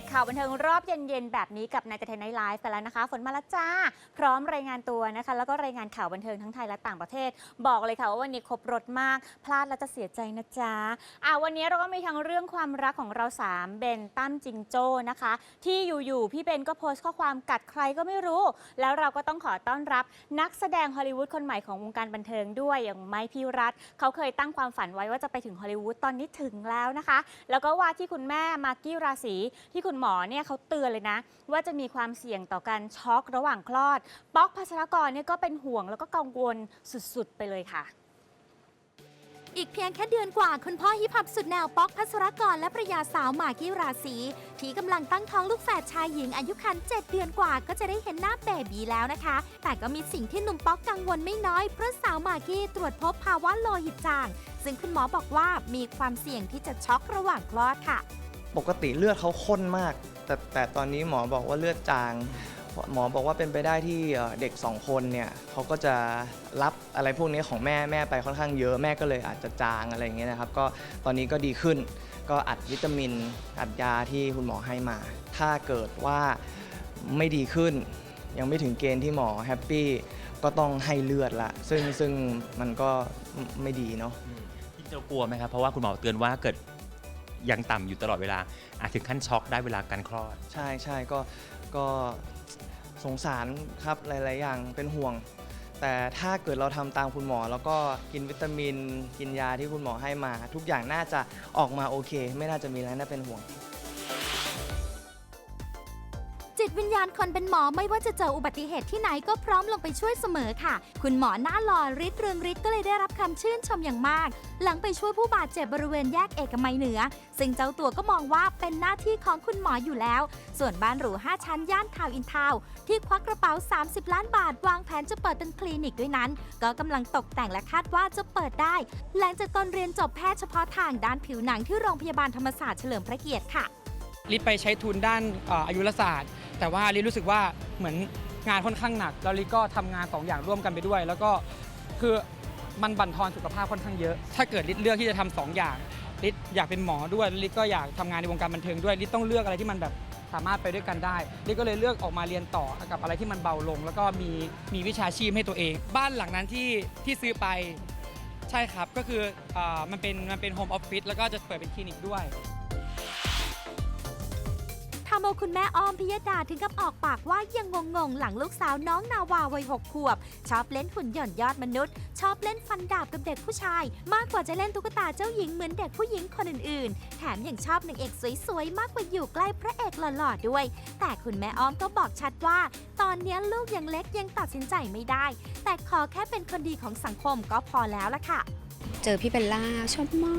ตข่าวบันเทิงรอบเย็นๆ แบบนี้กับนายเทนไนไลฟ์กันแล้วนะคะ ฝนมาและจ้า พร้อมรายงานตัวนะคะ แล้วก็รายงานข่าวบันเทิงทั้งไทยและต่างประเทศ บอกเลยค่ะว่าวันนี้ครบรถมาก พลาดแล้วจะเสียใจนะจ๊ะอะวันนี้เราก็มีทั้งเรื่องความรักของเราสามเบนตั้มจิงโจ้นะคะ ที่อยู่ๆพี่เบนก็โพสต์ข้อความกัดใครก็ไม่รู้ แล้วเราก็ต้องขอต้อนรับนักแสดงฮอลลีวูดคนใหม่ของวงการบันเทิงด้วยอย่างไมค์พี่รัฐเขาเคยตั้งความฝันไว้ว่าจะไปถึงฮอลลีวูดตอนนี้ถึงแล้วนะคะ แล้วก็ว่าที่คุณแม่มากกี้ราศีที่คุณุณหมอเนี่ยเขาเตือนเลยนะ ว่าจะมีความเสี่ยงต่อการช็อกระหว่างคลอด ป๊อกพัชรกรเนี่ยก็เป็นห่วงแล้วก็กังวลสุดๆ ไปเลยค่ะ อีกเพียงแค่เดือนกว่า คุณพ่อฮิปฮอปสุดแนวป๊อกพัสรกรและภรรยาสาวหมากกี้ราศีที่กำลังตั้งท้องลูกแฝดชายหญิงอายุครรภ์7เดือนกว่าก็จะได้เห็นหน้าเบบีแล้วนะคะ แต่ก็มีสิ่งที่หนุ่มป๊อกกังวลไม่น้อยเพราะสาวหมากกี้ตรวจพบภาวะโลหิตจาง ซึ่งคุณหมอบอกว่ามีความเสี่ยงที่จะช็อกระหว่างคลอดค่ะ ปกติเลือดเขาข้นมาก แต่แต่ตอนนี้หมอบอกว่าเลือดจาง หมอบอกว่าเป็นไปได้ที่เด็กสองคนเนี่ยเขาก็จะรับอะไรพวกนี้ของแม่แม่ไปค่อนข้างเยอะแม่ก็เลยอาจจะจางอะไรอย่างเงี้ยนะครับก็ตอนนี้ก็ดีขึ้น ก็อัดวิตามิน อัดยาที่คุณหมอให้มา ถ้าเกิดว่าไม่ดีขึ้น ยังไม่ถึงเกณฑ์ที่หมอแฮปปี้ก็ต้องให้เลือดละ ซึ่งซึ่งมันก็ไม่ดีเนาะ พี่เจ้ากลัวไหมครับ เพราะว่าคุณหมอเตือนว่าเกิด ยังต่ำอยู่ตลอดเวลาอาจถึงขั้นช็อกได้เวลาการคลอด ใช่ใช่ก็ก็สงสารครับหลาย ๆ อย่างเป็นห่วง แต่ถ้าเกิดเราทำตามคุณหมอ แล้วก็กินวิตามิน กินยาที่คุณหมอให้มา ทุกอย่างน่าจะออกมาโอเค ไม่น่าจะมีอะไรน่าเป็นห่วง ตวิญญาณคนเป็นหมอไม่ว่าจะเจออุบัติเหตุที่ไหนก็พร้อมลงไปช่วยเสมอค่ะ คุณหมอหน้าหล่อฤทธิ์เรืองฤทธิ์ก็เลยได้รับคำชื่นชมอย่างมาก หลังไปช่วยผู้บาดเจ็บบริเวณแยกเอกมัยเหนือ ซึ่งเจ้าตัวก็มองว่าเป็นหน้าที่ของคุณหมออยู่แล้ว ส่วนบ้านหรู 5 ชั้นย่านทาวอินทาวที่ควักกระเป๋า 30 ล้านบาท วางแผนจะเปิดเป็นคลินิกด้วยนั้น ก็กำลังตกแต่งและคาดว่าจะเปิดได้ หลังจากตอนเรียนจบแพทย์เฉพาะทางด้านผิวหนังที่โรงพยาบาลธรรมศาสตร์เฉลิมพระเกียรติค่ะลิศไปใช้ทุนด้านอายุรศาสตร์ แต่ว่าลิรู้สึกว่าเหมือนงานค่อนข้างหนัก แล้วลิก็ทำงานสองอย่างร่วมกันไปด้วย แล้วก็คือมันบั่นทอนสุขภาพค่อนข้างเยอะ ถ้าเกิดลิเลือกที่จะทำสองอย่างลิอยากเป็นหมอด้วยลิก็อยากทำงานในวงการบันเทิงด้วยลิต้องเลือกอะไรที่มันแบบสามารถไปด้วยกันได้ลิก็เลยเลือกออกมาเรียนต่อกับอะไรที่มันเบาลง แล้วก็มีมีวิชาชีพให้ตัวเอง บ้านหลังนั้นที่ที่ซื้อไปใช่ครับก็คืออามันเป็นมันเป็นโฮมออฟฟิศแล้วก็จะเปิดเป็นคลินิกด้วย ทำเอาคุณแม่อ้อมพิยดาถึงกับออกปากว่ายังงงๆ หลังลูกสาวน้องนาวาวัยหกขวบ ชอบเล่นหุ่นหย่อนยอดมนุษย์ ชอบเล่นฟันดาบกับเด็กผู้ชาย มากกว่าจะเล่นตุ๊กตาเจ้าหญิงเหมือนเด็กผู้หญิงคนอื่นๆ แถมยังชอบนางเอกสวยๆ มากกว่าอยู่ใกล้พระเอกหล่อๆด้วย แต่คุณแม่อ้อมก็บอกชัดว่า ตอนนี้ลูกยังเล็กยังตัดสินใจไม่ได้ แต่ขอแค่เป็นคนดีของสังคมก็พอแล้วละค่ะ เจอพี่เบลล่าชอบมา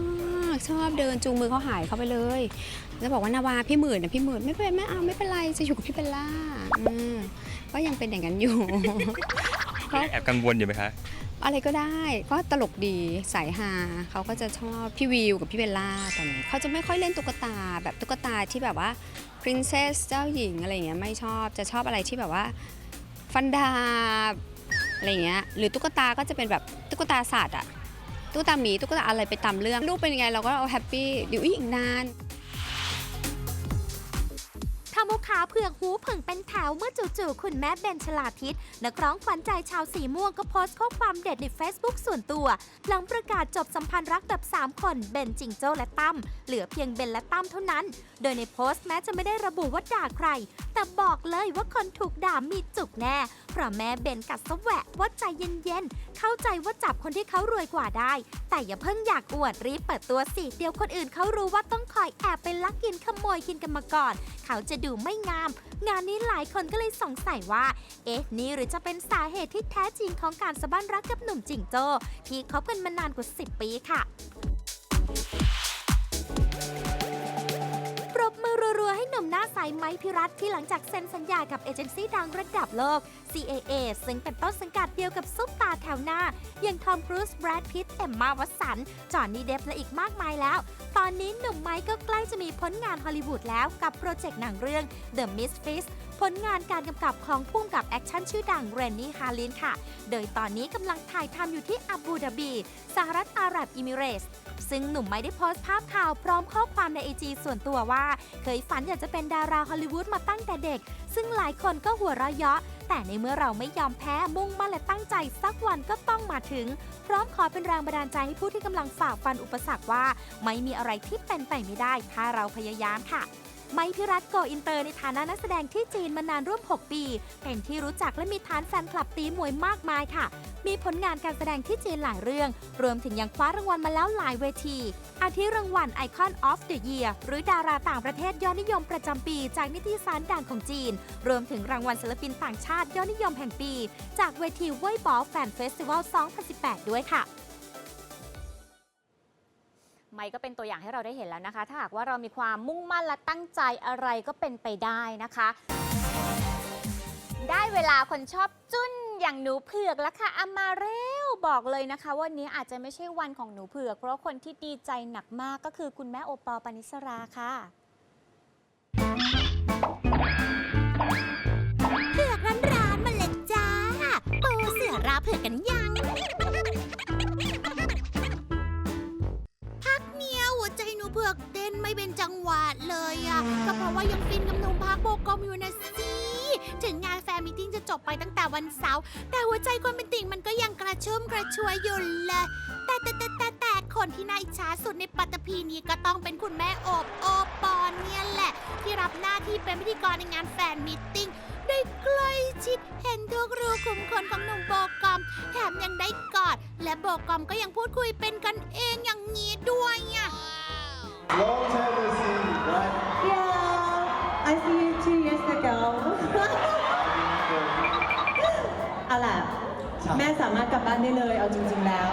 กชอบเดินจูงมือเขาหายเข้าไปเลย แล้วบอกว่านาวาพี่หมื่นนะพี่หมื่นไม่เป็นไม่เอาไม่เป็นไรจะอยู่กับพี่เบลล่าอืมก็ยังเป็นอย่างนั้นอยู่เขาแอบกังวลอยู่ไหมคะ อะไรก็ได้ก็ตลกดีสายฮาเขาก็จะชอบพี่วิวกับพี่เบลล่าตอนนี้เขาจะไม่ค่อยเล่นตุ๊กตาแบบตุ๊กตาที่แบบว่า princess เจ้าหญิงอะไรอย่างเงี้ยไม่ชอบจะชอบอะไรที่แบบว่า ฟันดาบอะไรอย่างเงี้ยหรือตุ๊กตาก็จะเป็นแบบตุ๊กตาสัตว์อะ ตุ๊กตาหมีตุ๊กตาอะไรไปตามเรื่องลูกเป็นยังไงเราก็เอาแฮปปี้เดี๋ยวอีกนานทำเอาขาเผือกหูผึ่งเป็นแถวเมื่อจู่ๆคุณแม่เบนชลาทิศนักร้องขวัญใจชาวสีม่วงก็โพสต์ข้อความเด็ดใน Facebook ส่วนตัว หลังประกาศจบสัมพันธ์รักแบบ 3 คนเบนจิงโจ้และตั้มเหลือเพียงเบนและตั้มเท่านั้น โดยในโพสต์แม้จะไม่ได้ระบุว่าด่าใคร แต่บอกเลยว่าคนถูกด่ามีจุกแน่ เพราะแม่เบนกัดสะแวะว่าใจเย็นๆ เข้าใจว่าจับคนที่เขารวยกว่าได้ แต่อย่าเพิ่งอยากอวดรีบเปิดตัวสิเดี๋ยวคนอื่นเขารู้ว่าต้องคอยแอบไปลักกินขโมยกินกันมาก่อน เขาจะดูไม่งาม งานนี้หลายคนก็เลยสงสัยว่า เอ๊ะนี่หรือจะเป็นสาเหตุที่แท้จริงของการสะบั้นรักกับหนุ่มจิงโจ้ที่คบกันมานานกว่า 10 ปีค่ะาใสไม้พิรัตที่หลังจากเซ็นสัญญากับเอเจนซี่ดังระดับโลก CAA ซึ่งเป็นต้นสังกัดเดียวกับซุปตาแถวหน้า อย่างทอมครูซแบรดพิตต์เอมมาวัตสัน จอห์นนี่เดฟและอีกมากมายแล้ว ตอนนี้หนุ่มไม้ก็ใกล้จะมีผลงานฮอลลีวูดแล้วกับโปรเจกต์หนังเรื่อง The Misfits ผลงานการกำกับของผู้กำกับแอคชั่นชื่อดังเรนนี่ฮาลินค่ะ โดยตอนนี้กำลังถ่ายทำอยู่ที่อาบูดาบี สหรัฐอาหรับอิมิเรตส ซึ่งหนุ่มไม่ได้โพสต์ภาพข่าวพร้อมข้อความในไอจีส่วนตัวว่า เคยฝันอยากจะเป็นดาราฮอลลีวูดมาตั้งแต่เด็ก ซึ่งหลายคนก็หัวเราะเยาะ แต่ในเมื่อเราไม่ยอมแพ้มุ่งมั่นและตั้งใจสักวันก็ต้องมาถึง พร้อมขอเป็นแรงบันดาลใจให้ผู้ที่กำลังฝ่าฟันอุปสรรคว่า ไม่มีอะไรที่เป็นไปไม่ได้ ถ้าเราพยายามค่ะ ไมพิรัตโกอินเตอร์ในฐานะนักแสดงที่จีนมานานร่วม 6 ปี เป็นที่รู้จักและมีฐานแฟนคลับตีมวยมากมายค่ะ มีผลงานการแสดงที่จีนหลายเรื่อง รวมถึงยังคว้ารางวัลมาแล้วหลายเวที อาทิรางวัล Icon of the Year หรือดาราต่างประเทศยอดนิยมประจำปี จากนิตยสารดังของจีน รวมถึงรางวัลศิลปินต่างชาติยอดนิยมแห่งปี จากเวทีเว่ยบอลแฟนเฟสติวัล 2018 ด้วยค่ะ มก็เป็นตัวอย่างให้เราได้เห็นแล้วนะคะ ถ้าหากว่าเรามีความมุ่งมั่นและตั้งใจอะไรก็เป็นไปได้นะคะ ได้เวลาคนชอบจุ้นอย่างหนูเผือกแล้วค่ะอามาเร็วบอกเลยนะคะวันนี้อาจจะไม่ใช่วันของหนูเผือก เพราะคนที่ดีใจหนักมากก็คือคุณแม่โอปอลปานิสราค่ะเผือกร้านๆมาเลยจ้าปูเสือราเผือกกันยัง ไม่เป็นจังหวะเลยอะ ก็เพราะว่ายังฟินกับหนุ่มพักโบกอมอยู่นะสิ ถึงงานแฟนมิทติ้งจะจบไปตั้งแต่วันเสาร์ แต่หัวใจคนเป็นติ่งมันก็ยังกระชุ่มกระชวยอยู่เลย แต่แต่แต่แต่แต่คนที่น่าอิจฉาสุดในปัตตภีนี้ก็ต้องเป็นคุณแม่โอบโอปอนเนี่ยแหละ ที่รับหน้าที่เป็นพิธีกรในงานแฟนมิทติ้งได้ใกล้ชิดเห็นทุกรูขุมขนของหนุ่มโบกอม แถมยังได้กอด และโบกอมก็ยังพูดคุยเป็นกันเองอย่างนี้ด้วยอะ Long time no see, right? Yeah, I see you two years ago. เอาล่ะ แม่สามารถกลับบ้านได้เลย เอาจริง ๆ แล้ว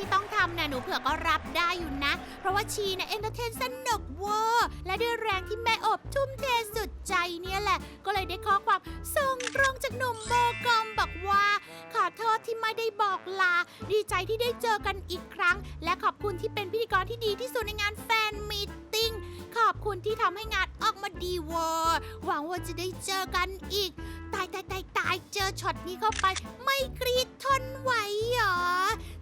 ที่ต้องทำนะหนูเผือกก็รับได้อยู่นะ เพราะว่าชีนะเอนเตอร์เทนสนุกเวอร์และด้วยแรงที่แม่อบทุ่มเทสุดใจเนี่ยแหละ ก็เลยได้ข้อความส่งตรงจากหนุ่มโบกอมบอกว่า ขอโทษที่ไม่ได้บอกลา ดีใจที่ได้เจอกันอีกครั้ง และขอบคุณที่เป็นพิธีกรที่ดีที่สุดในงานแฟนมีตติ้งขอบคุณที่ทำให้งานออกมาดีเวอร์หวังว่าจะได้เจอกันอีก ตายตายตายตายเจอช็อตนี้เข้าไป ไม่กรีดทนไหวหรอ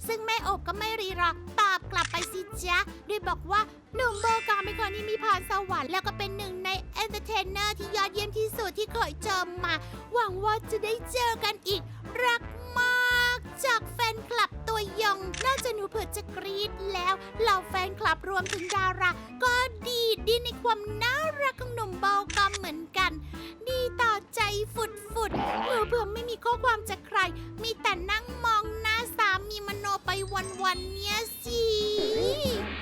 ซึ่งแม่อบก็ไม่รีรอตอบกลับไปสิจ๊ะด้วยบอกว่าหนุ่มโบกาเป็นคนที่มีพรสวรรค์แล้วก็เป็นหนึ่งในเอนเตอร์เทนเนอร์ที่ยอดเยี่ยมที่สุดที่เคยเจอมา หวังว่าจะได้เจอกันอีก รักมาก จากแฟนคลับตัวยงน่าจะหนูเผื่อจะกรี๊ดแล้วเหล่าแฟนคลับรวมถึงดาราก็ดีดดีในความน่ารักของหนุ่มเบกอมเหมือนกัน ดีต่อใจฟุดฟุดหนูเผื่อไม่มีข้อความจากใคร มีแต่นั่ง วันๆเนี้ยสิ